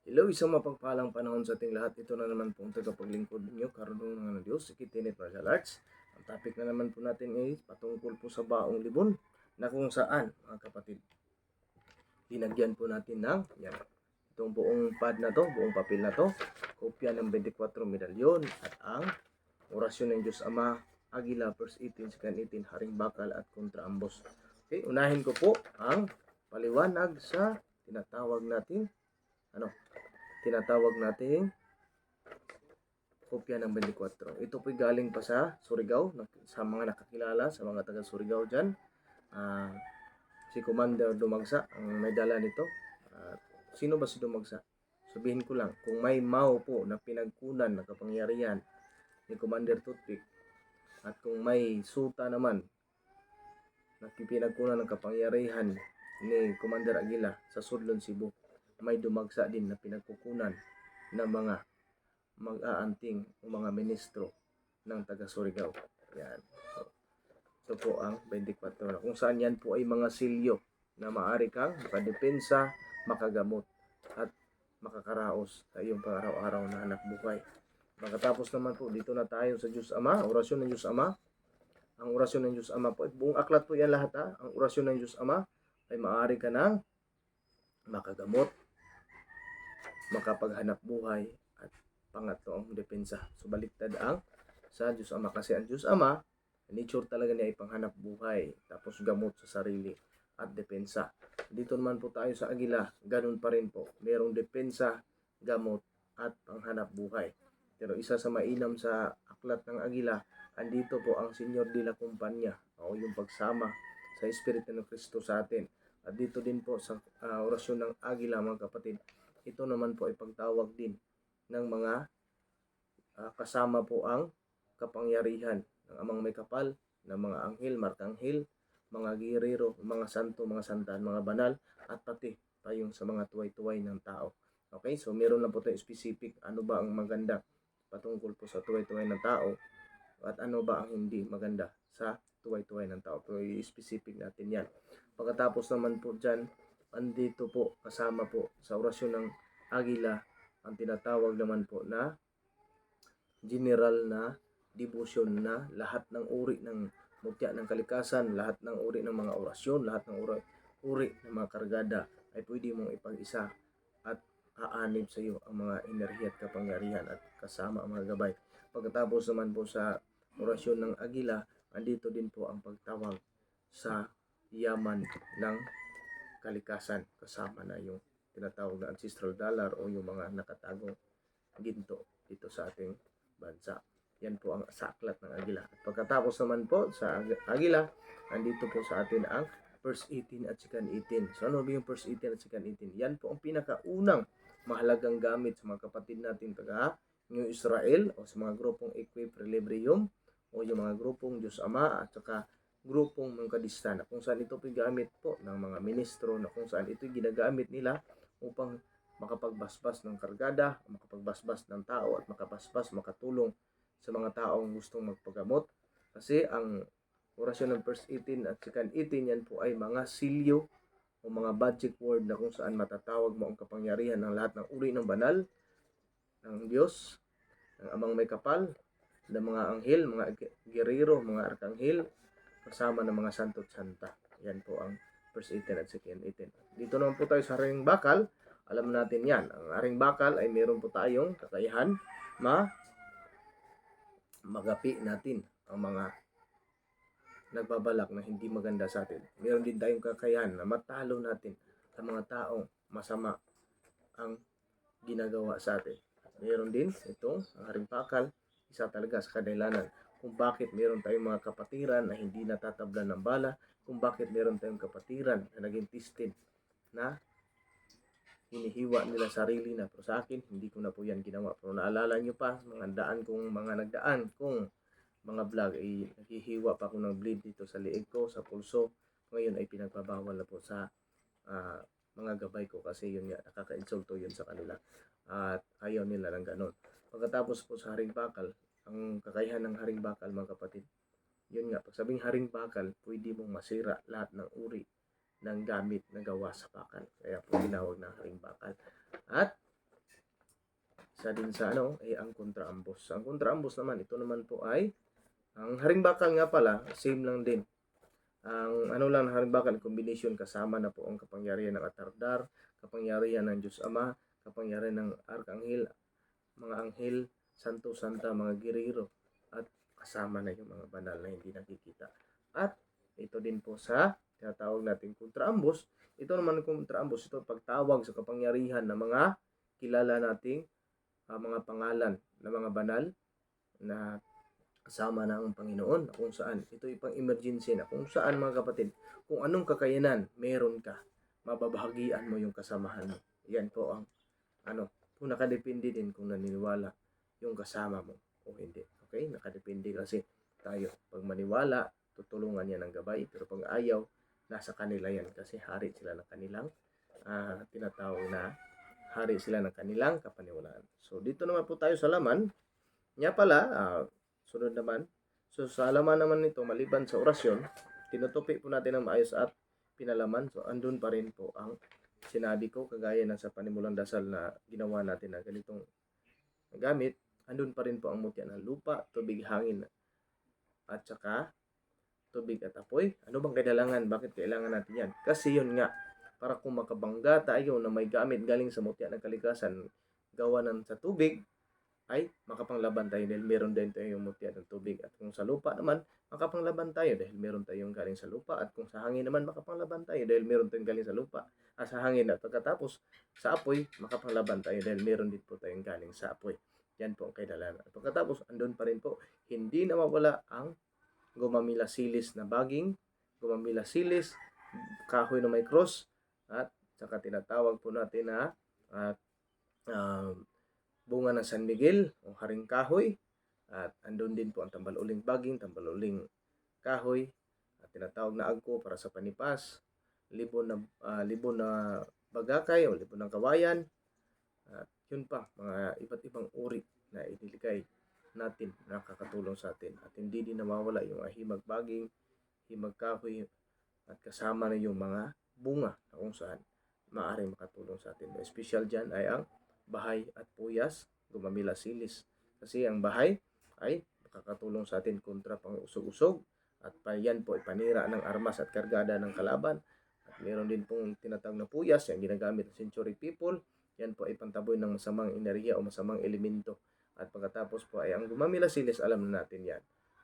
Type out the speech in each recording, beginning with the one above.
Hello, isang mapagpalang panahon sa ating lahat. Ito na naman po ang tagapaglingkod ninyo, karunungan ng Diyos, Ikitinit Martial Arts. Ang topic na naman po natin ay patungkol po sa baong libon na kung saan, mga kapatid, linagyan po natin ng yan. Itong buong pad na to, buong papel na to, kopya ng 24 medalyon at ang orasyon ng Diyos Ama, Agila, verse 18, second 18, Haring Bakal at kontra ambos. Okay, unahin ko po ang paliwanag sa tinatawag natin ano, tinatawag nating kopya ng 24. Ito po'y galing pa sa Surigao, na- sa mga nakakilala, sa mga taga Surigao dyan. Ah, si Commander Dumagsa ang may dala nito. Ah, sino ba si Dumagsa? Sabihin ko lang, kung may Mao po na pinagkunan ng kapangyarihan ni Commander Tutpik at kung may Suta naman na pinagkunan ng kapangyarihan ni Commander Aguila sa Sudlon, Cebu may dumagsa din na pinagkukunan ng mga mag-aanting o mga ministro ng taga Surigao. Yan. So, ito po ang 24 na kung saan yan po ay mga silyo na maaari kang makadepensa, makagamot at makakaraos sa iyong pang-araw-araw na anak buhay. Pagkatapos naman po, dito na tayo sa Diyos Ama, orasyon ng Diyos Ama. Ang orasyon ng Diyos Ama po, buong aklat po yan lahat ha. Ang orasyon ng Diyos Ama ay maaari ka ng makagamot, makapaghanap buhay at pangatlo ang depensa. So baliktad ang sa Diyos Ama kasi ang Diyos Ama, nature talaga niya ay panghanap buhay, tapos gamot sa sarili at depensa. Dito naman po tayo sa Agila, ganun pa rin po. Merong depensa, gamot at panghanap buhay. Pero isa sa mainam sa aklat ng Agila, andito po ang Senyor de la Compañía o yung pagsama sa Espiritu ng Kristo sa atin. At dito din po sa ah, orasyon ng Agila mga kapatid, ito naman po ay pagtawag din ng mga ah, kasama po ang kapangyarihan ng amang may kapal, ng mga anghel, markanghel, mga girero, mga santo, mga santan, mga banal, at pati tayong sa mga tuway-tuway ng tao. Okay, so meron na po tayo specific ano ba ang maganda patungkol po sa tuway-tuway ng tao at ano ba ang hindi maganda sa tuway-tuway ng tao. Pero i-specific natin yan. Pagkatapos naman po dyan, andito po kasama po sa orasyon ng Agila ang tinatawag naman po na general na devotion na lahat ng uri ng mutya ng kalikasan, lahat ng uri ng mga orasyon, lahat ng uri, uri ng mga kargada ay pwede mong ipag-isa at aanib sa iyo ang mga enerhiya at kapangyarihan at kasama ang mga gabay. Pagkatapos naman po sa orasyon ng Agila, andito din po ang pagtawag sa yaman ng kalikasan kasama na yung tinatawag na ancestral dollar o yung mga nakatagong ginto dito sa ating bansa. Yan po ang sa aklat ng Agila. At pagkatapos naman po sa Ag- Agila, andito po sa atin ang verse 18 at second 18. So ano ba yung verse 18 at second 18? Yan po ang pinakaunang mahalagang gamit sa mga kapatid natin taga New Israel o sa mga grupong Equilibrium o yung mga grupong Diyos Ama at saka grupong Mungkadista na kung saan ito gamit po ng mga ministro na kung saan ito ginagamit nila upang makapagbasbas ng kargada, makapagbasbas ng tao at makabasbas, makatulong sa mga taong gustong magpagamot. Kasi ang orasyon ng first 18 at second 18 yan po ay mga silyo o mga magic word na kung saan matatawag mo ang kapangyarihan ng lahat ng uri ng banal ng Diyos, ng amang may kapal, ng mga anghel, mga gerero, mga arkanghel, kasama ng mga santo at santa. Yan po ang first 18 at second 18. Dito naman po tayo sa Haring Bakal. Alam natin yan. Ang Haring Bakal ay meron po tayong kakayahan ma magapi natin ang mga nagbabalak na hindi maganda sa atin. Meron din tayong kakayahan na matalo natin ang mga taong masama ang ginagawa sa atin. Meron din itong ang haring pakal, isa talaga sa kadahilanan kung bakit meron tayong mga kapatiran na hindi natatablan ng bala, kung bakit meron tayong kapatiran na naging tistin na hinihiwa nila sarili na pero sa akin hindi ko na po yan ginawa. Pero naalala nyo pa mga daan kong mga nagdaan kung mga vlog ay naghihiwa pa ako ng bleed dito sa liig ko sa pulso. Ngayon ay pinagbabawal na po sa ah, mga gabay ko kasi yun nga nakaka-insulto yun sa kanila at ayaw nila ng ganon. Pagkatapos po sa haring bakal ang kakayahan ng haring bakal mga kapatid yun nga pag sabing haring bakal pwede mong masira lahat ng uri ng gamit na gawa sa bakal. Kaya po tinawag na haring bakal. At Isa din sa ano ay ang kontraambos. Ang kontraambos naman, ito naman po ay ang haring bakal nga pala, same lang din. Ang ano lang ng haring bakal, combination kasama na po ang kapangyarihan ng Atardar, kapangyarihan ng Diyos Ama, kapangyarihan ng Arkanghel, mga anghel, santo santa, mga giriro, at kasama na yung mga banal na hindi nakikita. At ito din po sa tinatawag nating kontraambos. Ito naman kontraambos, ito pagtawag sa kapangyarihan ng mga kilala nating ah, mga pangalan ng mga banal na kasama na ang Panginoon na kung saan ito ay pang emergency na kung saan mga kapatid kung anong kakayanan meron ka mababahagian mo yung kasamahan mo yan po ang ano kung nakadepende din kung naniniwala yung kasama mo o hindi. Okay? Nakadepende kasi tayo. Pag maniwala tutulungan yan ng gabay. Pero pag ayaw nasa kanila yan. Kasi hari sila ng kanilang ah, tinatawag na hari sila ng kanilang kapaniwalaan. So dito naman po tayo sa laman. Nga pala ah, Sunod naman. So sa alaman naman nito, maliban sa orasyon, tinutupi po natin ng maayos at pinalaman. So andun pa rin po ang sinabi ko, kagaya na sa panimulang dasal na ginawa natin na ganitong gamit, andun pa rin po ang mutya ng lupa, tubig, hangin, at saka tubig at apoy. Ano bang kailangan? Bakit kailangan natin yan? Kasi yun nga, para kung makabangga tayo na may gamit galing sa mutya ng kalikasan, gawa ng sa tubig, ay makapanglaban tayo dahil meron din tayong mutya ng tubig. At kung sa lupa naman, makapanglaban tayo dahil meron tayong galing sa lupa. At kung sa hangin naman, makapanglaban tayo dahil meron tayong galing sa lupa. At sa hangin at pagkatapos, sa apoy, makapanglaban tayo dahil meron din po tayong galing sa apoy. Yan po ang kailangan. At pagkatapos, andun pa rin po, hindi nawawala ang gumamila silis na baging, gumamila silis, kahoy na may cross, at saka tinatawag po natin na at um, bunga ng San Miguel o Haring Kahoy at andun din po ang tambaluling baging, tambaluling kahoy at tinatawag na agko para sa panipas, libon na ah, libon na bagakay o libon ng kawayan at yun pa mga iba't ibang uri na iniligay natin na nakakatulong sa atin at hindi din nawawala yung ahimag baging, at kasama na yung mga bunga na kung saan maaaring makatulong sa atin. Special dyan ay ang bahay at puyas, gumamila silis. Kasi ang bahay ay makakatulong sa atin kontra pang usog-usog at yan po ay panira ng armas at kargada ng kalaban. At meron din pong tinatawag na puyas, yung ginagamit ng century people. Yan po ay pantaboy ng masamang enerhiya o masamang elemento. At pagkatapos po ay ang gumamila silis, alam na natin yan.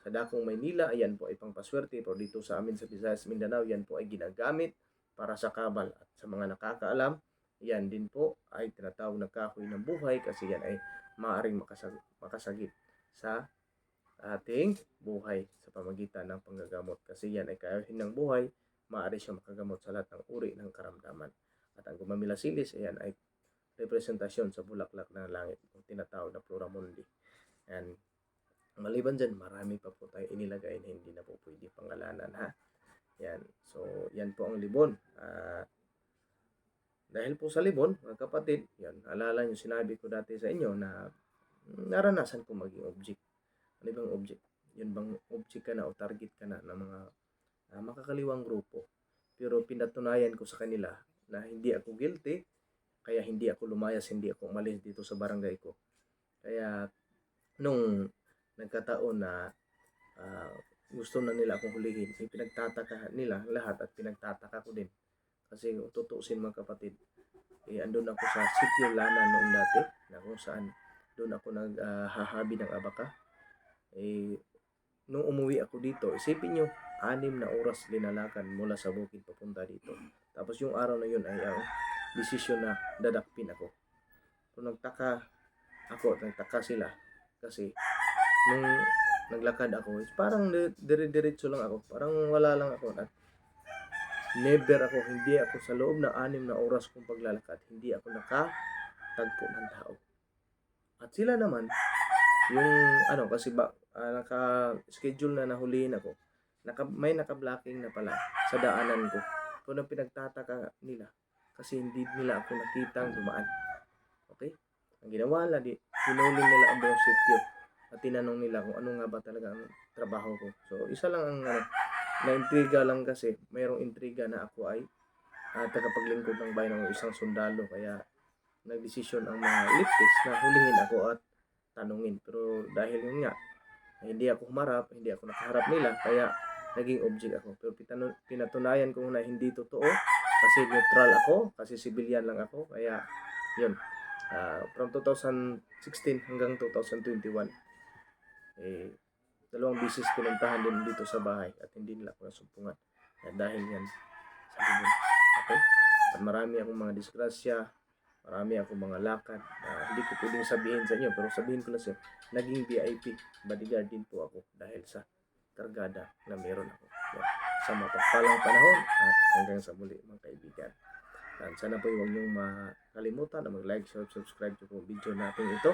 Sa Dakong Maynila, ayan po ay pangpaswerte. Pero dito sa amin sa Visayas, Mindanao, yan po ay ginagamit para sa kabal. At sa mga nakakaalam, yan din po ay tinatawag na kahoy ng buhay kasi yan ay maaaring makasag- makasagip sa ating buhay sa pamagitan ng panggagamot. Kasi yan ay kahoy ng buhay, maaari siya makagamot sa lahat ng uri ng karamdaman. At ang gumamila silis, ayan ay representasyon sa bulaklak ng langit, yung tinatawag na Flora Mundi. And maliban dyan, marami pa po tayo inilagay na hindi na po pwede pangalanan ha. Yan. So, yan po ang libon. At dahil po sa libon, mga kapatid, yan, alala nyo, sinabi ko dati sa inyo na naranasan ko maging object. Ano bang object? Yun bang object ka na o target ka na ng mga ah, makakaliwang grupo. Pero pinatunayan ko sa kanila na hindi ako guilty, kaya hindi ako lumayas, hindi ako umalis dito sa barangay ko. Kaya nung nagkataon na ah, gusto na nila akong hulihin, pinagtataka nila lahat at pinagtataka ko din. Kasi tutuusin mga kapatid, eh, andun ako sa sitio Lana noon dati, na kung saan doon ako naghahabi ng abaka. Eh, nung umuwi ako dito, isipin nyo, anim na oras linalakan mula sa bukid papunta dito. Tapos yung araw na yun ay ang desisyon na dadakpin ako. So nagtaka ako, nagtaka sila kasi nung naglakad ako, parang di- dire-diretso lang ako, parang wala lang ako at never ako, hindi ako sa loob ng anim na oras kong paglalakad, hindi ako nakatagpo ng tao. At sila naman, yung ano, kasi ba, ah, naka-schedule na nahulihin ako, naka, may naka-blocking na pala sa daanan ko. Kung ang pinagtataka nila, kasi hindi nila ako nakitang dumaan. Okay? Ang ginawa nila, di, hinuling nila ang buong sityo at tinanong nila kung ano nga ba talaga ang trabaho ko. So, isa lang ang ano, na-intriga lang kasi, mayroong intriga na ako ay uh, tagapaglingkod ng bayan ng isang sundalo. Kaya, nagdesisyon ang mga leftist na hulihin ako at tanungin. Pero dahil yun nga, hindi ako humarap, hindi ako nakaharap nila, kaya naging object ako. Pero pinatunayan ko na hindi totoo kasi neutral ako, kasi civilian lang ako. Kaya yun, Ah, from 2016 hanggang 2021, eh, dalawang bisis pinuntahan din dito sa bahay at hindi nila ako nasumpungan. At dahil yan sa ganun. Okay? At marami akong mga disgrasya, marami akong mga lakad na hindi ko pwedeng sabihin sa inyo, pero sabihin ko na sa naging VIP, bodyguard din po ako dahil sa kargada na meron ako. Yan. Sa mapagpalang panahon at hanggang sa muli mga kaibigan. At sana po huwag niyong makalimutan na mag-like, share, subscribe po video natin ito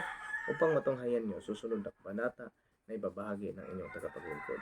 upang matunghayan niyo susunod na kabanata na ibabahagi ng inyong tagapaglingkod.